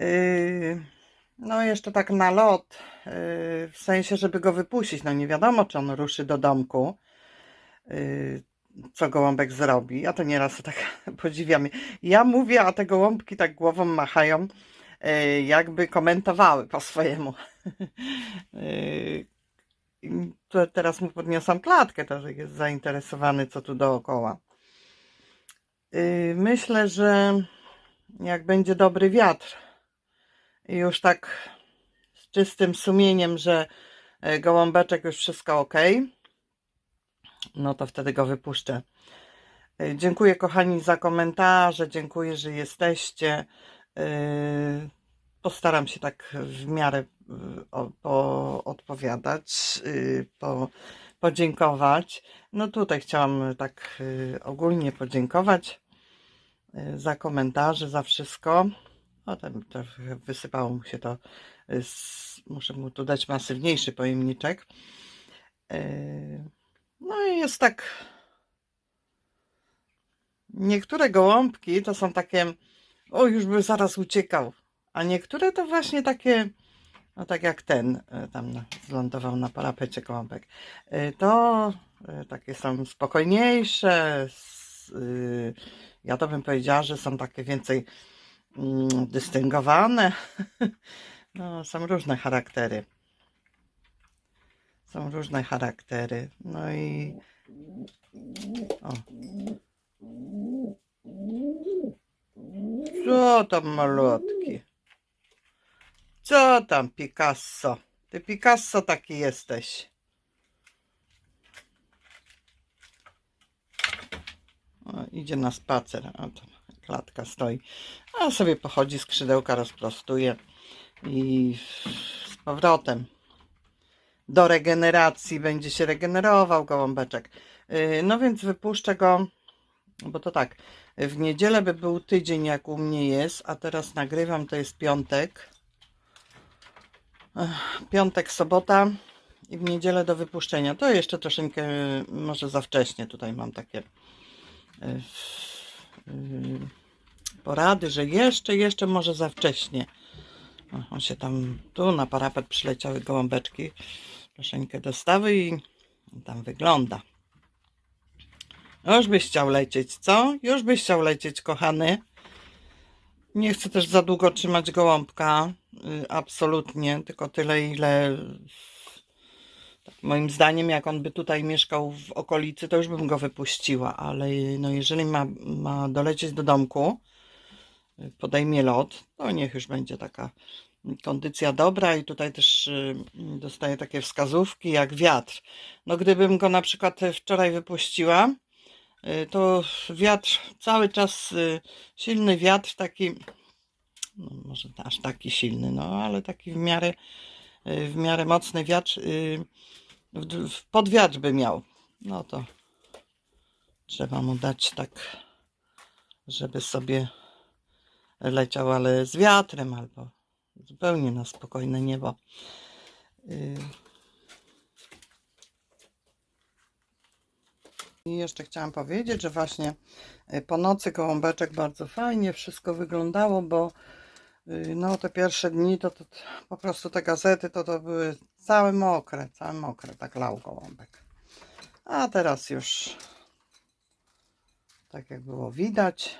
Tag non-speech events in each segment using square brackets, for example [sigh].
Yy, no jeszcze tak na lot, yy, w sensie, żeby go wypuścić. No nie wiadomo, czy on ruszy do domku, yy, co gołąbek zrobi. Ja to nieraz [laughs] tak podziwiam. Ja mówię, a te gołąbki tak głową machają, jakby komentowały po swojemu. [laughs] To teraz mu podniosłam klatkę, to że jest zainteresowany, co tu dookoła. Myślę, że jak będzie dobry wiatr już tak z czystym sumieniem, że e, gołąbeczek już wszystko ok, no to wtedy go wypuszczę. Yy, Dziękuję kochani za komentarze, dziękuję, że jesteście. Yy, Postaram się tak w miarę odpowiadać, po, podziękować. No tutaj chciałam tak ogólnie podziękować za komentarze, za wszystko. O, tam trochę wysypało mu się to. z- Muszę mu tu dać masywniejszy pojemniczek. Yy, No i jest tak. Niektóre gołąbki to są takie, o już by zaraz uciekał, a niektóre to właśnie takie, no tak jak ten, e, tam zlądował na parapecie gołąbek, to takie są spokojniejsze, y, ja to bym powiedziała, że są takie więcej dystyngowane, [laughs] no są różne charaktery. Są różne charaktery. No i o. Co tam malutki? Co tam Picasso? Ty Picasso taki jesteś. O, idzie na spacer. A tam klatka stoi. A sobie pochodzi, skrzydełka rozprostuje i z powrotem do regeneracji będzie się regenerował gołąbeczek. Yy, No więc wypuszczę go, bo to tak, w niedzielę by był tydzień jak u mnie jest, a teraz nagrywam, to jest piątek. Piątek, sobota i w niedzielę do wypuszczenia. To jeszcze troszeczkę yy, może za wcześnie. Tutaj mam takie yy, porady, że jeszcze, jeszcze może za wcześnie. On się tam, tu na parapet przyleciały gołąbeczki. Troszeczkę dostawy i tam wygląda. Już byś chciał lecieć, co? Już byś chciał lecieć, kochany. Nie chcę też za długo trzymać gołąbka. y, Absolutnie, tylko tyle, ile. Moim zdaniem, jak on by tutaj mieszkał w okolicy, to już bym go wypuściła, ale no jeżeli ma, ma dolecieć do domku, podejmie lot, to niech już będzie taka kondycja dobra i tutaj też y, dostaję takie wskazówki jak wiatr. No gdybym go na przykład wczoraj wypuściła, y, to wiatr cały czas y, silny wiatr taki no może aż taki silny, no ale taki w miarę w miarę mocny wiatr y, w- w podwiatr by miał. No to trzeba mu dać tak żeby sobie leciał, ale z wiatrem albo zupełnie na spokojne niebo. Y, I jeszcze chciałam powiedzieć, że właśnie y, po nocy gołąbeczek bardzo fajnie wszystko wyglądało, bo y, no te pierwsze dni to, to, to po prostu te gazety to, to były całe mokre, całe mokre, tak lał gołąbek. A teraz już tak jak było widać.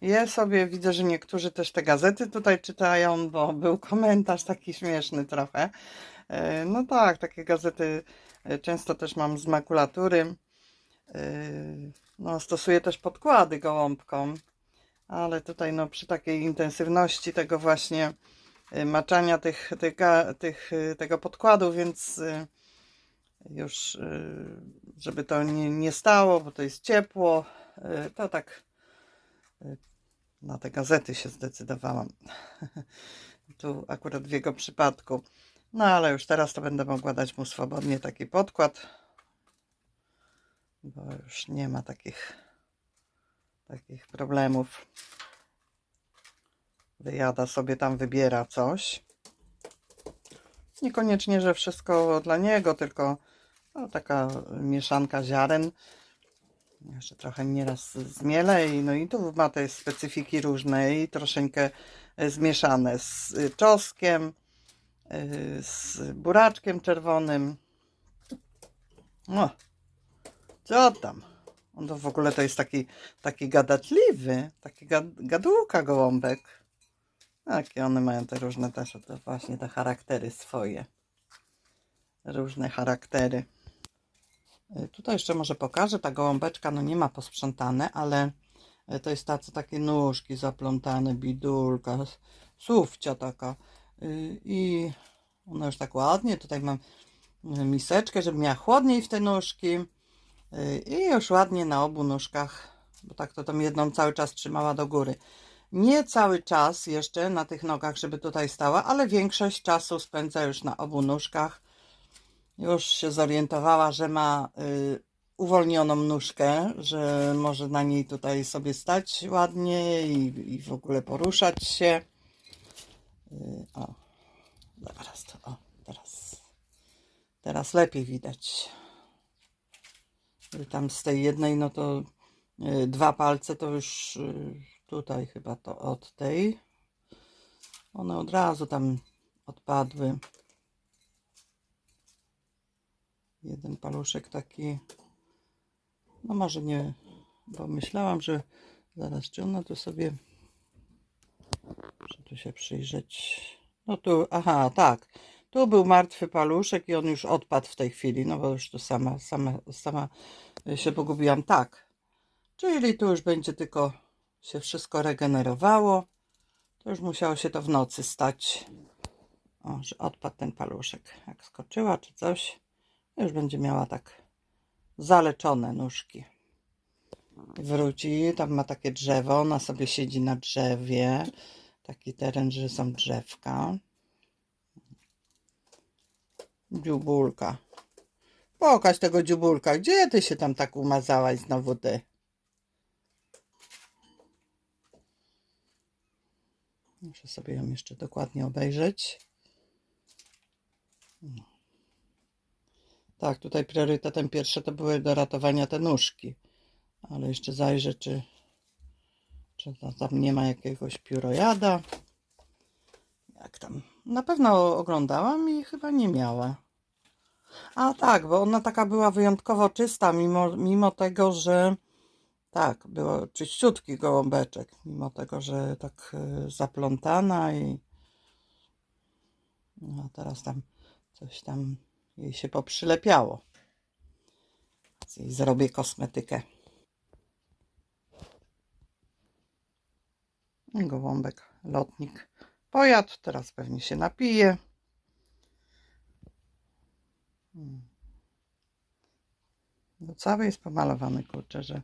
Je sobie, widzę, że niektórzy też te gazety tutaj czytają, bo był komentarz taki śmieszny trochę. E, No tak, takie gazety e, często też mam z makulatury. No, stosuję też podkłady gołąbkom, ale tutaj no, przy takiej intensywności tego właśnie e, maczania tych, tych, tych, e, tego podkładu, więc e, już żeby to nie, nie stało, bo to jest ciepło, to tak na te gazety się zdecydowałam. [laughs] tu akurat w jego przypadku. No ale już teraz to będę mogła dać mu swobodnie taki podkład, bo już nie ma takich, takich problemów. Wyjada sobie tam, wybiera coś. Niekoniecznie, że wszystko dla niego, tylko no, taka mieszanka ziaren. Jeszcze trochę nieraz zmielę i no i tu ma te specyfiki różne i troszeczkę y, zmieszane z y, czosnkiem, y, z buraczkiem czerwonym. O, co tam? On to w ogóle to jest taki, taki gadatliwy, taki gad, gadułka gołąbek. Jakie one mają te różne też, to właśnie te charaktery swoje. Różne charaktery. Y, Tutaj jeszcze może pokażę, ta gołąbeczka no nie ma posprzątane, ale y, to jest ta, co takie nóżki zaplątane, bidulka, słówcia taka. Y, I ona już tak ładnie, tutaj mam miseczkę, żeby miała chłodniej w te nóżki. Y, I już ładnie na obu nóżkach, bo tak to tam jedną cały czas trzymała do góry. Nie cały czas jeszcze na tych nogach, żeby tutaj stała, ale większość czasu spędza już na obu nóżkach. Już się zorientowała, że ma y, uwolnioną nóżkę, że może na niej tutaj sobie stać ładnie i, i w ogóle poruszać się. Y, o, zaraz to, o, teraz, teraz lepiej widać. Tam z tej jednej, no to y, dwa palce to już y, tutaj chyba to od tej. One od razu tam odpadły. Jeden paluszek taki, no może nie, bo myślałam, że zaraz, czy ona tu sobie, muszę tu się przyjrzeć. No tu, aha, tak. Tu był martwy paluszek i on już odpadł w tej chwili, no bo już tu sama, sama, sama się pogubiłam. Tak. Czyli tu już będzie tylko się wszystko regenerowało. To już musiało się to w nocy stać. O, że odpadł ten paluszek. Jak skoczyła czy coś, już będzie miała tak zaleczone nóżki. Wróci, tam ma takie drzewo, ona sobie siedzi na drzewie. Taki teren, że są drzewka. Dziubulka. Pokaż tego dziubulka. Gdzie ty się tam tak umazałaś znowu ty? Muszę sobie ją jeszcze dokładnie obejrzeć. Tak, tutaj priorytetem pierwsze to były do ratowania te nóżki. Ale jeszcze zajrzę, czy, czy tam nie ma jakiegoś piórojada. Jak tam? Na pewno oglądałam i chyba nie miała. A tak, bo ona taka była wyjątkowo czysta, mimo, mimo tego, że tak, było czyściutki gołąbeczek, mimo tego, że tak y, zaplątana i no, teraz tam coś tam jej się poprzylepiało. Zrobię kosmetykę. Gołąbek, lotnik pojadł, teraz pewnie się napije. Hmm. No cały jest pomalowany, kurczę, że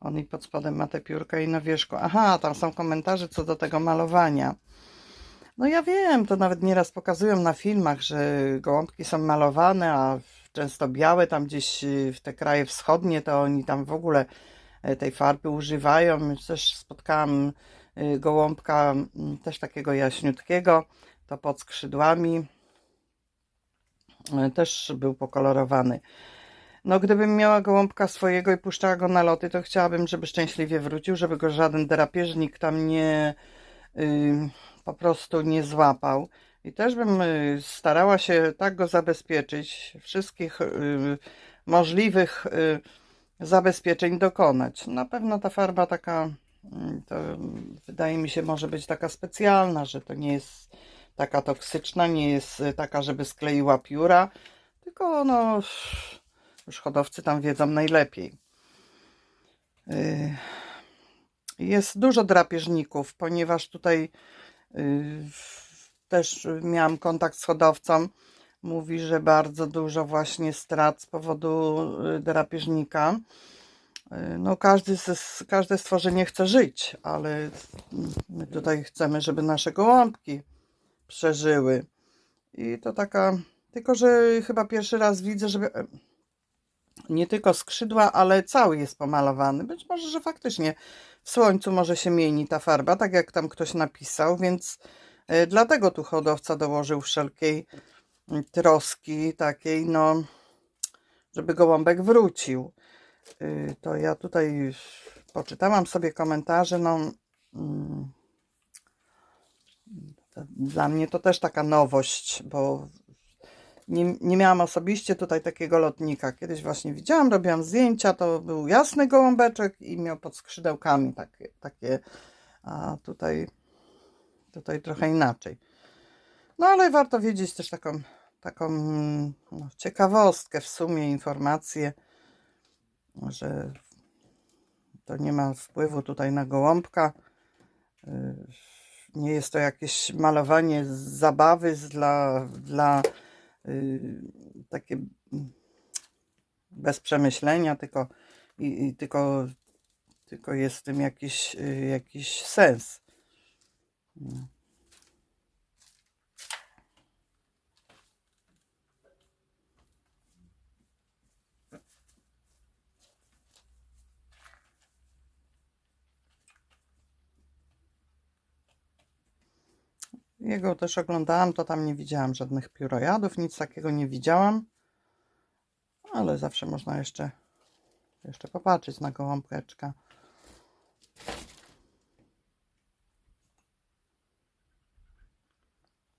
on i pod spodem ma te piórka i na wierzchu. Aha, tam są komentarze co do tego malowania. No ja wiem, to nawet nieraz pokazują na filmach, że gołąbki są malowane, a często białe, tam gdzieś w te kraje wschodnie, to oni tam w ogóle e, tej farby używają. Też spotkałam y, gołąbka mm, też takiego jaśniutkiego, to pod skrzydłami e, też był pokolorowany. No, gdybym miała gołąbka swojego i puszczała go na loty, to chciałabym, żeby szczęśliwie wrócił, żeby go żaden drapieżnik tam nie y, po prostu nie złapał. I też bym y, starała się tak go zabezpieczyć, wszystkich y, możliwych zabezpieczeń dokonać. Na pewno ta farba taka, y, to wydaje mi się, może być taka specjalna, że to nie jest taka toksyczna, nie jest y, taka, żeby skleiła pióra, tylko no, już hodowcy tam wiedzą najlepiej. Y, Jest dużo drapieżników, ponieważ tutaj y, też miałam kontakt z hodowcą. Mówi, że bardzo dużo właśnie strat z powodu drapieżnika. No, każdy, każde stworzenie chce żyć, ale my tutaj chcemy, żeby nasze gołąbki przeżyły. I to taka, tylko że chyba pierwszy raz widzę, żeby e, nie tylko skrzydła, ale cały jest pomalowany. Być może, że faktycznie w słońcu może się mieni ta farba, tak jak tam ktoś napisał, więc e, dlatego tu hodowca dołożył wszelkiej mm, troski takiej, no, żeby gołąbek wrócił. Y, To ja tutaj poczytałam sobie komentarze, no, mm, dla mnie to też taka nowość, bo nie, nie miałam osobiście tutaj takiego lotnika. Kiedyś właśnie widziałam, robiłam zdjęcia, to był jasny gołąbeczek i miał pod skrzydełkami takie, takie a tutaj, tutaj trochę inaczej. No ale warto wiedzieć też taką, taką no, ciekawostkę w sumie, informację, że to nie ma wpływu tutaj na gołąbka. Nie jest to jakieś malowanie z zabawy z dla, dla y, takie mm, bez przemyślenia, tylko, i, i tylko, tylko jest w tym jakiś, y, jakiś sens. No. Jego też oglądałam, to tam nie widziałam żadnych piórojadów, nic takiego nie widziałam. Ale zawsze można jeszcze, jeszcze popatrzeć na gołąbeczka.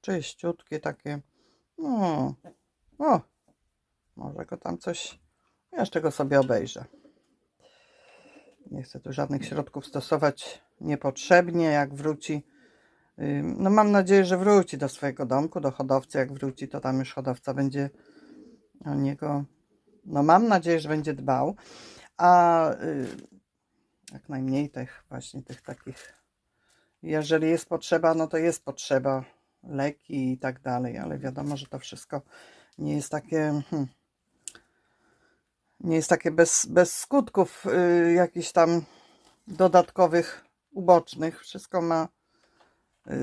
Czyściutkie takie. No, o, może go tam coś, jeszcze go sobie obejrzę. Nie chcę tu żadnych środków stosować niepotrzebnie, jak wróci. No mam nadzieję, że wróci do swojego domku, do hodowcy. Jak wróci, to tam już hodowca będzie o niego, no mam nadzieję, że będzie dbał. A y, jak najmniej tych właśnie tych takich, jeżeli jest potrzeba, no to jest potrzeba, leki i tak dalej, ale wiadomo, że to wszystko nie jest takie, hmm, nie jest takie bez, bez skutków y, jakichś tam dodatkowych, ubocznych. Wszystko ma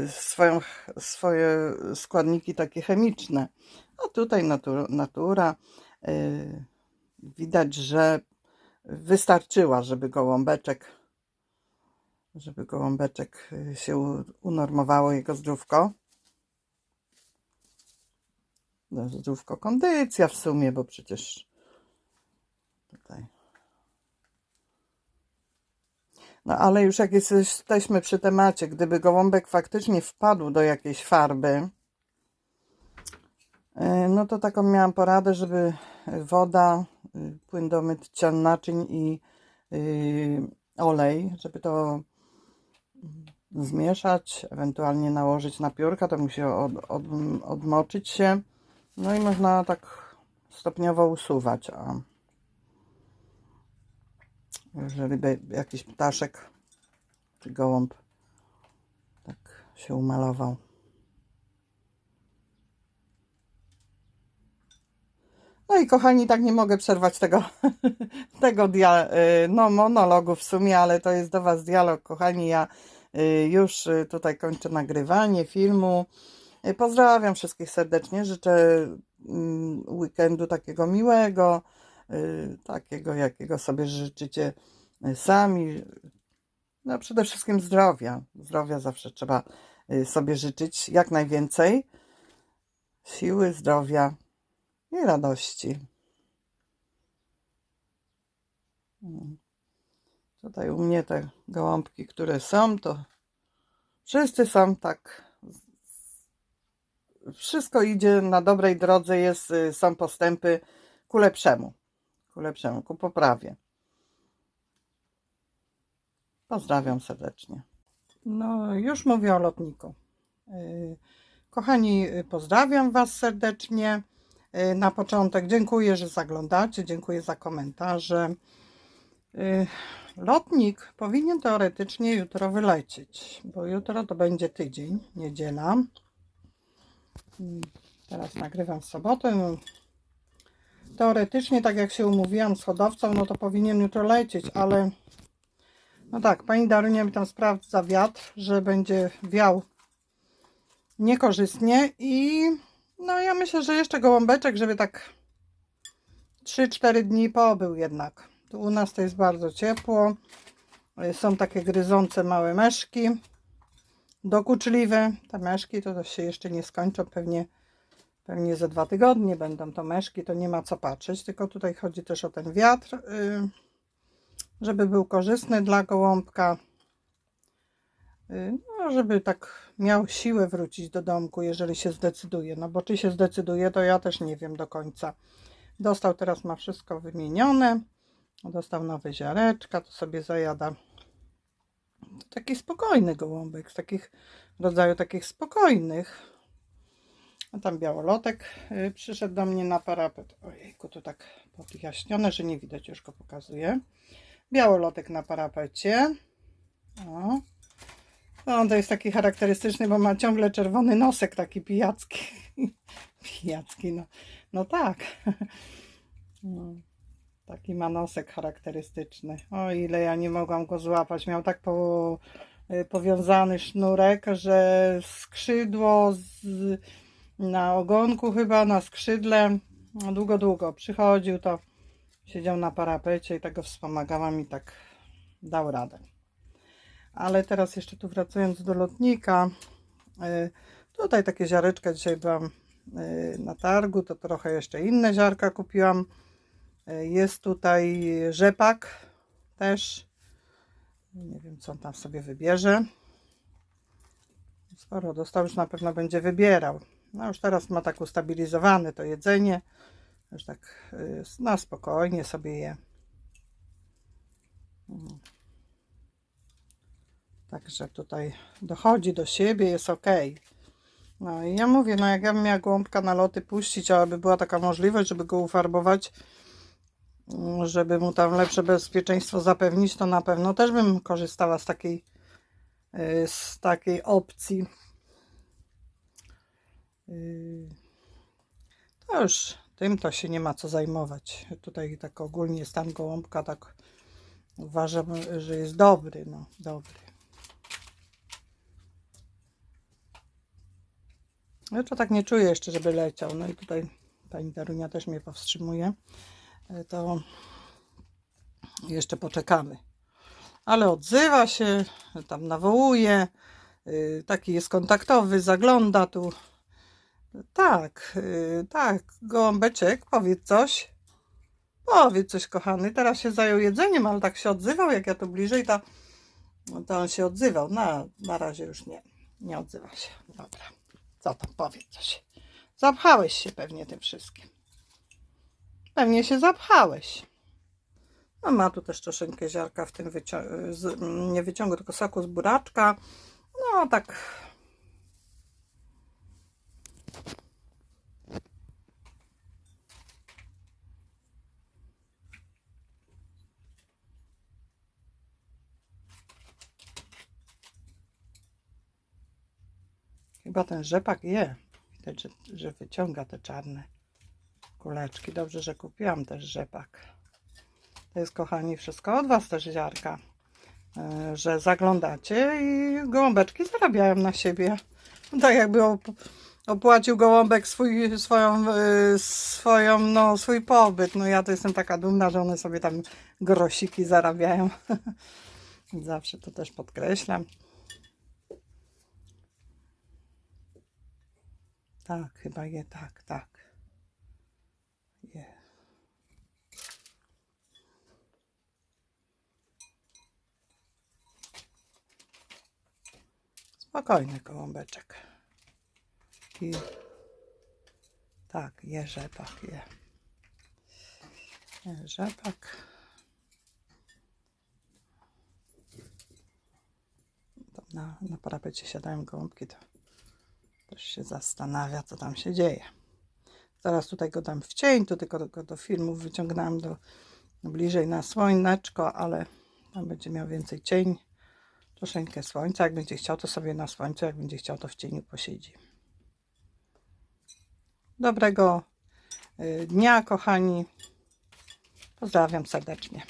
swoją, swoje składniki takie chemiczne. A tutaj natura, natura y, widać, że wystarczyła, żeby gołąbeczek, żeby gołąbeczek się unormowało jego zdrówko. Zdrówko, kondycja w sumie, bo przecież tutaj. No ale już jak jest- jesteśmy przy temacie, gdyby gołąbek faktycznie wpadł do jakiejś farby, y, no to taką miałam poradę, żeby woda, y, płyn do mycia naczyń i y, olej, żeby to zmieszać, ewentualnie nałożyć na piórka, to musi od, od, odmoczyć się. No i można tak stopniowo usuwać. A jeżeli jakiś ptaszek czy gołąb tak się umalował. No i kochani, tak nie mogę przerwać tego, [laughs] tego dia, y, no, monologu w sumie, ale to jest do Was dialog, kochani. Ja y, już y, tutaj kończę nagrywanie filmu. Pozdrawiam wszystkich serdecznie. Życzę mm, weekendu takiego miłego, takiego jakiego sobie życzycie y, sami. No przede wszystkim zdrowia. Zdrowia zawsze trzeba y, sobie życzyć jak najwięcej. Siły, zdrowia i radości. Mm. Tutaj u mnie te gołąbki, które są, to wszyscy są tak. Wszystko idzie na dobrej drodze, jest, y, są postępy ku lepszemu, lepszemu, poprawie. Pozdrawiam serdecznie. No, już mówię o lotniku. Y, Kochani, pozdrawiam Was serdecznie. Y, Na początek dziękuję, że zaglądacie, dziękuję za komentarze. Y, Lotnik powinien teoretycznie jutro wylecieć, bo jutro to będzie tydzień, niedziela. Mm, Teraz nagrywam w sobotę. Teoretycznie, tak jak się umówiłam z hodowcą, no to powinien jutro lecieć, ale no tak, pani Darunia mi tam sprawdza wiatr, że będzie wiał niekorzystnie i no ja myślę, że jeszcze gołąbeczek, żeby tak 3-4 dni pobył jednak. Tu u nas to jest bardzo ciepło. Y, Są takie gryzące małe meszki. Dokuczliwe. Te meszki to, to się jeszcze nie skończą. Pewnie, pewnie za dwa tygodnie będą to meszki. To nie ma co patrzeć. Tylko tutaj chodzi też o ten wiatr. y, Żeby był korzystny dla gołąbka. Y, No, żeby tak miał siłę wrócić do domku, jeżeli się zdecyduje. No bo czy się zdecyduje, to ja też nie wiem do końca. Dostał teraz, ma wszystko wymienione. Dostał nowe ziareczka, to sobie zajada. Taki spokojny gołąbek, z takich rodzaju takich spokojnych. A tam białolotek y, przyszedł do mnie na parapet. Ojejku, to tak podjaśnione, że nie widać, już go pokazuję. Białolotek na parapecie. O. No, on to jest taki charakterystyczny, bo ma ciągle czerwony nosek, taki pijacki. [laughs] pijacki, no. No tak. [laughs] No, taki ma nosek charakterystyczny. O ile ja nie mogłam go złapać. Miał tak po, y, powiązany sznurek, że skrzydło z, na ogonku chyba, na skrzydle, no, długo, długo przychodził, to siedział na parapecie i tego wspomagałam i tak dał radę. Ale teraz jeszcze tu wracając do lotnika, y, tutaj takie ziareczka dzisiaj byłam y, na targu, to trochę jeszcze inne ziarka kupiłam. Y, Jest tutaj rzepak też. Nie wiem, co on tam sobie wybierze. Sporo dostał, już na pewno będzie wybierał. No już teraz ma tak ustabilizowane to jedzenie. Już tak y, na spokojnie sobie je. Mm. Także tutaj dochodzi do siebie, jest ok. No i ja mówię, no jak ja bym miała gołąbka na loty puścić, aby była taka możliwość, żeby go ufarbować, żeby mu tam lepsze bezpieczeństwo zapewnić, to na pewno też bym korzystała z takiej, y, z takiej opcji. Y, To już tym to się nie ma co zajmować. Tutaj tak ogólnie stan gołąbka tak uważam, że jest dobry, no dobry. Ja to tak nie czuję jeszcze, żeby leciał. No i tutaj pani Darunia też mnie powstrzymuje. E, To jeszcze poczekamy. Ale odzywa się, tam nawołuje. y, Taki jest kontaktowy, zagląda tu. Tak, y, tak, gołąbeczek, powiedz coś. Powiedz coś, kochany. Teraz się zajął jedzeniem, ale tak się odzywał, jak ja tu bliżej, to, to on się odzywał. Na, na razie już nie, nie odzywa się. Dobra. Co tam, powiedz coś. Zapchałeś się pewnie tym wszystkim. Pewnie się zapchałeś. No ma tu też troszeczkę ziarka w tym wycią- nie wyciągu, tylko soku z buraczka. No tak. Chyba ten rzepak je. Widać, że, że wyciąga te czarne kuleczki. Dobrze, że kupiłam też rzepak. To jest, kochani, wszystko od Was też ziarka. e, Że zaglądacie i gołąbeczki zarabiają na siebie. Tak jakby opłacił gołąbek swój, swoją, e, swoją, no, swój pobyt. No ja to jestem taka dumna, że one sobie tam grosiki zarabiają. [laughs] Zawsze to też podkreślam. Tak, chyba je, tak, tak. Je. Spokojny gołąbeczek. I tak, je rzepak, je. Je rzepak. Tam na, na parapecie siadają gołąbki, to też się zastanawia, co tam się dzieje. Zaraz tutaj go dam w cień, tu tylko go do filmu wyciągnąłem do bliżej na słoneczko, ale tam będzie miał więcej cień, troszeczkę słońca. Jak będzie chciał, to sobie na słońcu, jak będzie chciał, to w cieniu posiedzi. Dobrego y, dnia, kochani. Pozdrawiam serdecznie.